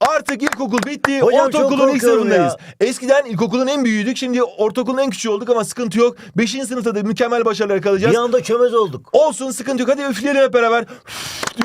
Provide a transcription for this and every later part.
Artık ilkokul bitti. Hocam çok ortaokulun ilk korkuyorum sınıfındayız. Eskiden ilkokulun en büyüğüydük. Şimdi ortaokulun en küçüğü olduk ama sıkıntı yok. Beşinci sınıfta da mükemmel başarılar kalacağız. Bir anda çömez olduk. Olsun sıkıntı yok. Hadi üfleyelim hep beraber.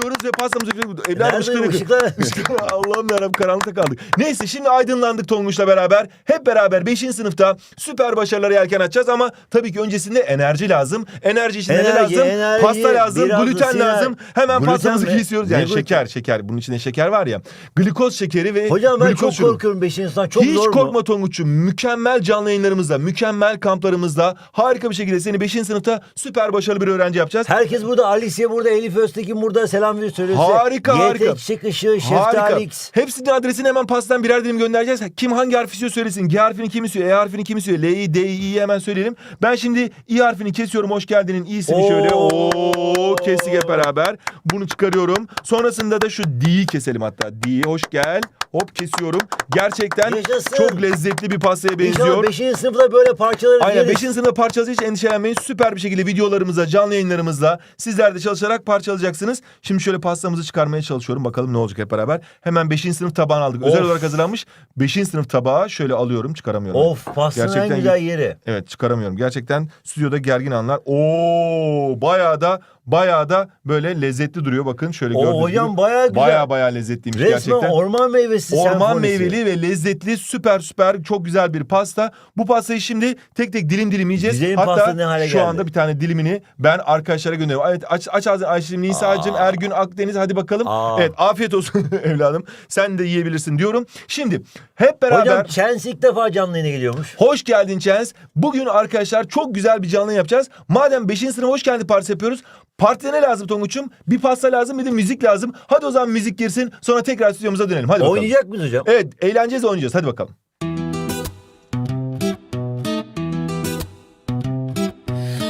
diyoruz ve pastamızı üfleyelim. Evladım Nerede ışıkları- ışıklar? Işıklar- Allah'ım yarabbim karanlıkta kaldık. Neyse şimdi aydınlandık Tonguç'la beraber. Hep beraber 5. sınıfta süper başarılara yelken açacağız ama tabii ki öncesinde enerji lazım. Enerji için ne Enerji, lazım? enerji, Pasta lazım, biraz gluten lazım. Hemen Gluten pastamızı mi? kesiyoruz. Ne Yani gluten? şeker, şeker. Bunun içinde şeker var ya. Glikoz şekeri ve Hocam ben glikoz çok şurubu. korkuyorum 5. sınıftan. Çok Hiç zor korkma mu? Tonguç'um. Mükemmel canlı yayınlarımızda, mükemmel kamplarımızda harika bir şekilde seni 5. sınıfta süper başarılı bir öğrenci yapacağız. Herkes burada. Alice burada. Elif Öztekin burada. Selam veriyor söylüyor. Harika, YT harika. Çiçek Işığı, Harika. Şeftali X. Hepsinin adresini hemen pastadan birer dilim göndereceğiz. Kim hangi harfi istiyor söylesin. G harfini kim istiyor? E harfini kim istiyor? L'yi, D'yi, İ'yi hemen söyleyelim. Ben şimdi İ harfini kesiyorum. Hoş geldinin İ'sini şöyle. Oo. Oo, kestik hep beraber. Bunu çıkarıyorum. Sonrasında da şu D'yi keselim hatta. D'yi hoş gel. Hop kesiyorum. Gerçekten Yaşasın. çok lezzetli bir pastaya benziyor. İnşallah 5. sınıfta böyle parçaları Aynen yeriz. 5. sınıfta parçalı hiç endişelenmeyin. Süper bir şekilde videolarımızda, canlı yayınlarımızda sizler de çalışarak parçalayacaksınız. Şimdi şöyle pastamızı çıkarmaya çalışıyorum. Bakalım ne olacak hep beraber. Hemen 5. sınıf tabağını aldık. Özel Of. olarak hazırlanmış. 5. sınıf tabağı şöyle alıyorum. Çıkaramıyorum. Of pastanın en Gerçekten güzel yeri. Evet çıkaramıyorum. Gerçekten stüdyoda gergin anlar. Oo bayağı da bayağı da böyle lezzetli duruyor. Bakın şöyle Oo, gördüğünüz hocam gibi. bayağı güzel. Bayağı bayağı lezzetliymiş Resmen gerçekten. Orman meyvesi Orman senfonisi. meyveli ve lezzetli süper süper çok güzel bir pasta. Bu pastayı şimdi tek tek dilim dilim yiyeceğiz. Güzelim Hatta pasta ne hale şu geldi? anda bir tane dilimini ben arkadaşlara gönderiyorum. Evet aç aç ağzını Ayşe'cim, Nisa'cığım, Aa. Ergün, Akdeniz hadi bakalım. Aa. Evet afiyet olsun evladım. Sen de yiyebilirsin diyorum. Şimdi hep beraber Hocam Chance ilk defa canlı yayına geliyormuş. Hoş geldin Chance. Bugün arkadaşlar çok güzel bir canlı yapacağız. Madem 5. sınıfa hoş geldin partisi yapıyoruz. Partide ne lazım Tonguç'um? Bir pasta lazım bir de müzik lazım. Hadi o zaman müzik girsin sonra tekrar stüdyomuza dönelim. Hadi bakalım. Oynayacak mıyız hocam? Evet eğleneceğiz oynayacağız. Hadi bakalım.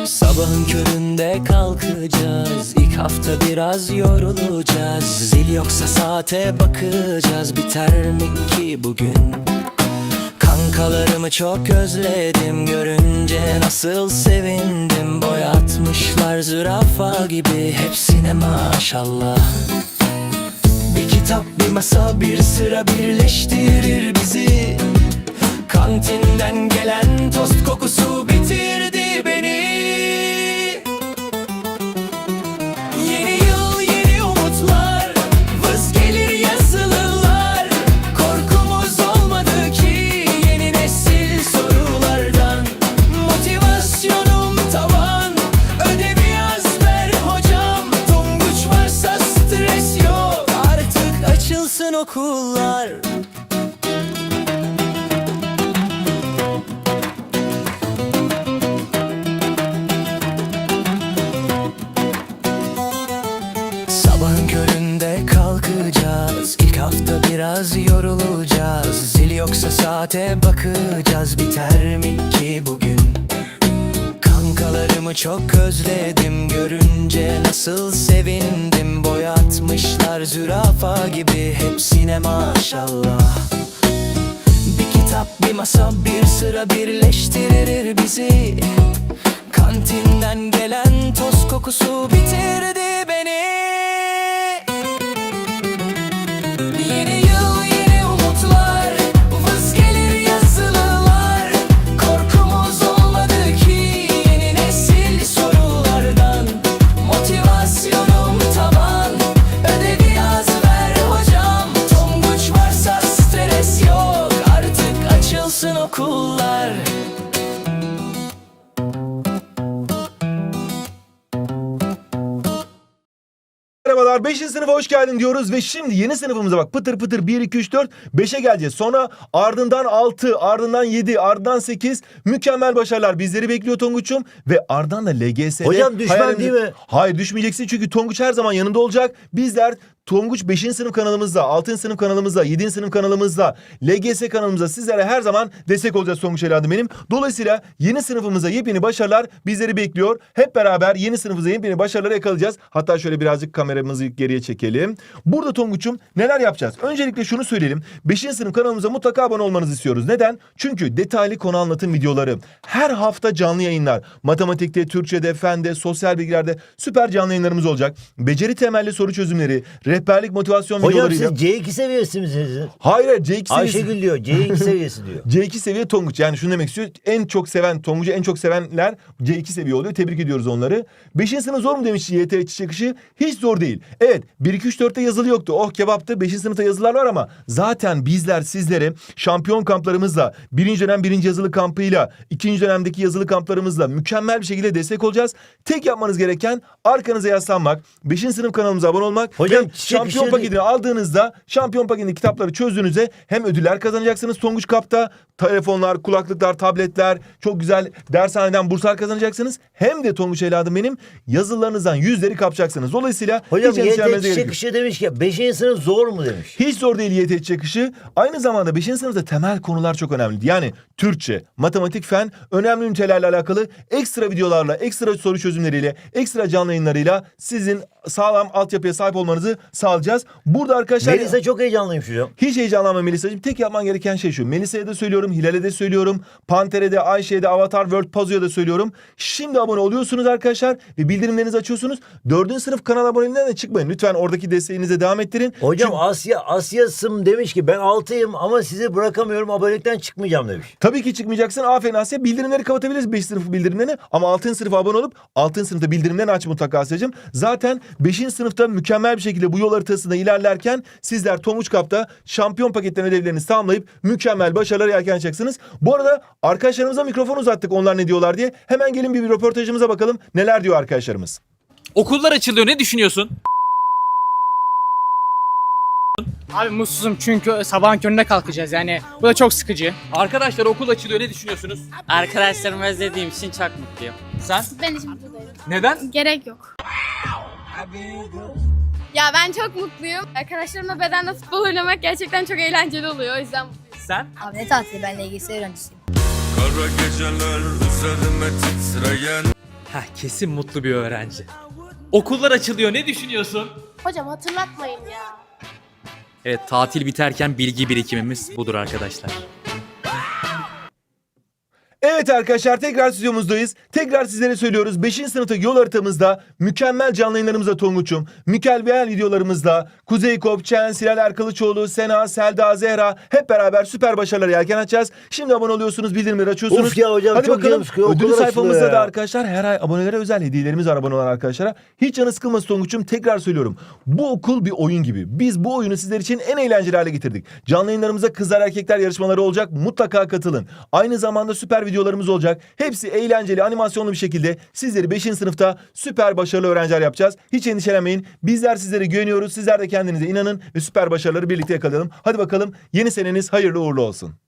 Sabahın köründe kalkacağız İlk hafta biraz yorulacağız Zil yoksa saate bakacağız Biter mi ki bugün Kankalarımı çok özledim Görünce nasıl sevindim Boyatmışlar zürafa gibi Hepsine maşallah kitap, bir masa, bir sıra birleştirir bizi. Kantinden gelen tost kokusu bitirdi yoksa saate bakacağız Biter mi ki bugün? Kankalarımı çok özledim Görünce nasıl sevindim. Boyatmışlar zürafa gibi Hepsine maşallah. Bir kitap, bir masa, bir sıra birleştirir bizi. Kantinden gelen toz kokusu bitirdi beni. Yeni 5. sınıfa hoş geldin diyoruz ve şimdi yeni sınıfımıza bak pıtır pıtır 1 2 3 4 5'e geleceğiz. Sonra ardından 6, ardından 7, ardından 8 mükemmel başarılar bizleri bekliyor Tonguç'um ve ardından da LGS'de Hocam düşmem hayalimizi- değil mi? Hayır düşmeyeceksin çünkü Tonguç her zaman yanında olacak. Bizler Tonguç 5. sınıf kanalımızda, 6. sınıf kanalımızda, 7. sınıf kanalımızda, LGS kanalımızda sizlere her zaman destek olacağız Tonguç evladım benim. Dolayısıyla yeni sınıfımıza yepyeni başarılar bizleri bekliyor. Hep beraber yeni sınıfımıza yepyeni başarıları yakalayacağız. Hatta şöyle birazcık kameramızı geriye çekelim. Burada Tonguç'um neler yapacağız? Öncelikle şunu söyleyelim. 5. sınıf kanalımıza mutlaka abone olmanızı istiyoruz. Neden? Çünkü detaylı konu anlatım videoları, her hafta canlı yayınlar, matematikte, Türkçe'de, fende, sosyal bilgilerde süper canlı yayınlarımız olacak. Beceri temelli soru çözümleri, rehberlik motivasyon Hocam videolarıyla. siz C2 seviyesi misiniz? Hayır hayır, C2 seviyesi. Ayşegül diyor C2 seviyesi diyor. C2 seviye Tonguç. Yani şunu demek istiyor. En çok seven Tonguç'u en çok sevenler C2 seviye oluyor. Tebrik ediyoruz onları. 5. sınıf zor mu demiş YT çiçek ışığı. Hiç zor değil. Evet 1 2 3 4'te yazılı yoktu. Oh kebaptı. 5. sınıfta yazılar var ama zaten bizler sizlere şampiyon kamplarımızla, birinci dönem birinci yazılı kampıyla, ikinci dönemdeki yazılı kamplarımızla mükemmel bir şekilde destek olacağız. Tek yapmanız gereken arkanıza yaslanmak, 5. sınıf kanalımıza abone olmak Hocam, ve şampiyon ışığı paketini aldığınızda şampiyon paketindeki kitapları çözdüğünüzde hem ödüller kazanacaksınız Tonguç Kap'ta telefonlar, kulaklıklar, tabletler, çok güzel dershaneden burslar kazanacaksınız. Hem de Tonguç evladım benim yazılarınızdan yüzleri kapacaksınız. Dolayısıyla Hocam hiç endişelenmenize YT gerek çiçek yok. ışığı demiş ki 5. sınıf zor mu demiş. Hiç zor değil YT çıkışı. Aynı zamanda 5. sınıfta temel konular çok önemli. Yani Türkçe, matematik, fen önemli ünitelerle alakalı ekstra videolarla, ekstra soru çözümleriyle, ekstra canlı yayınlarıyla sizin sağlam altyapıya sahip olmanızı sağlayacağız. Burada arkadaşlar Melisa çok heyecanlıymış hocam. hiç heyecanlanma Melisa'cığım. Tek yapman gereken şey şu. Melisa'ya da söylüyorum, Hilal'e de söylüyorum. Panter'e de, Ayşe'ye de, Avatar World Puzzle'ya da söylüyorum. Şimdi abone oluyorsunuz arkadaşlar ve bildirimlerinizi açıyorsunuz. Dördüncü sınıf kanal aboneliğinden de çıkmayın. Lütfen oradaki desteğinize devam ettirin. Hocam Asya Asya'sım demiş ki ben 6'yım ama sizi bırakamıyorum abonelikten çıkmayacağım demiş. Tabii ki çıkmayacaksın. Aferin Asya. Bildirimleri kapatabiliriz 5 sınıf bildirimlerini. Ama 6. sınıfa abone olup 6. sınıfta bildirimlerini aç mutlaka Asya'cığım. Zaten 5. sınıfta mükemmel bir şekilde bu yol haritasında ilerlerken sizler Tonguç Kap'ta şampiyon paketten ödevlerinizi tamamlayıp mükemmel başarılar yelkeneceksiniz. Bu arada arkadaşlarımıza mikrofon uzattık onlar ne diyorlar diye. Hemen gelin bir, bir röportajımıza bakalım neler diyor arkadaşlarımız. Okullar açılıyor ne düşünüyorsun? Abi mutsuzum çünkü sabahın köründe kalkacağız yani. Bu da çok sıkıcı. Arkadaşlar okul açılıyor ne düşünüyorsunuz? Arkadaşlarımı özlediğim için çok mutluyum. Sen? Ben hiç mutlu değilim. Neden? Gerek yok. Ya ben çok mutluyum. Arkadaşlarımla bedende futbol oynamak gerçekten çok eğlenceli oluyor. O yüzden mutluyum. Sen? Abi ne tatili ben LGS öğrencisiyim. Kara geceler üzerime titreyen Heh, kesin mutlu bir öğrenci. Okullar açılıyor ne düşünüyorsun? Hocam hatırlatmayın ya. Evet tatil biterken bilgi birikimimiz budur arkadaşlar. Evet arkadaşlar tekrar stüdyomuzdayız. Tekrar sizlere söylüyoruz. 5. sınıfta yol haritamızda mükemmel canlı yayınlarımızda Tonguç'um. Mükemmel videolarımızda Kuzey Kopçen, Silal Erkalıçoğlu, Sena, Selda, Zehra hep beraber süper başarılar yelken açacağız. Şimdi abone oluyorsunuz, bildirimleri açıyorsunuz. Of ya hocam, Hadi çok bakalım. sıkıyor. Ödül sayfamızda açılıyor da ya. arkadaşlar her ay abonelere özel hediyelerimiz var abone olan arkadaşlara. Hiç canı sıkılmasın Tonguç'um. Tekrar söylüyorum. Bu okul bir oyun gibi. Biz bu oyunu sizler için en eğlenceli hale getirdik. Canlı yayınlarımızda kızlar erkekler yarışmaları olacak. Mutlaka katılın. Aynı zamanda süper videolarımız olacak. Hepsi eğlenceli, animasyonlu bir şekilde sizleri 5. sınıfta süper başarılı öğrenciler yapacağız. Hiç endişelenmeyin. Bizler sizlere güveniyoruz. Sizler de kendinize inanın ve süper başarıları birlikte yakalayalım. Hadi bakalım yeni seneniz hayırlı uğurlu olsun.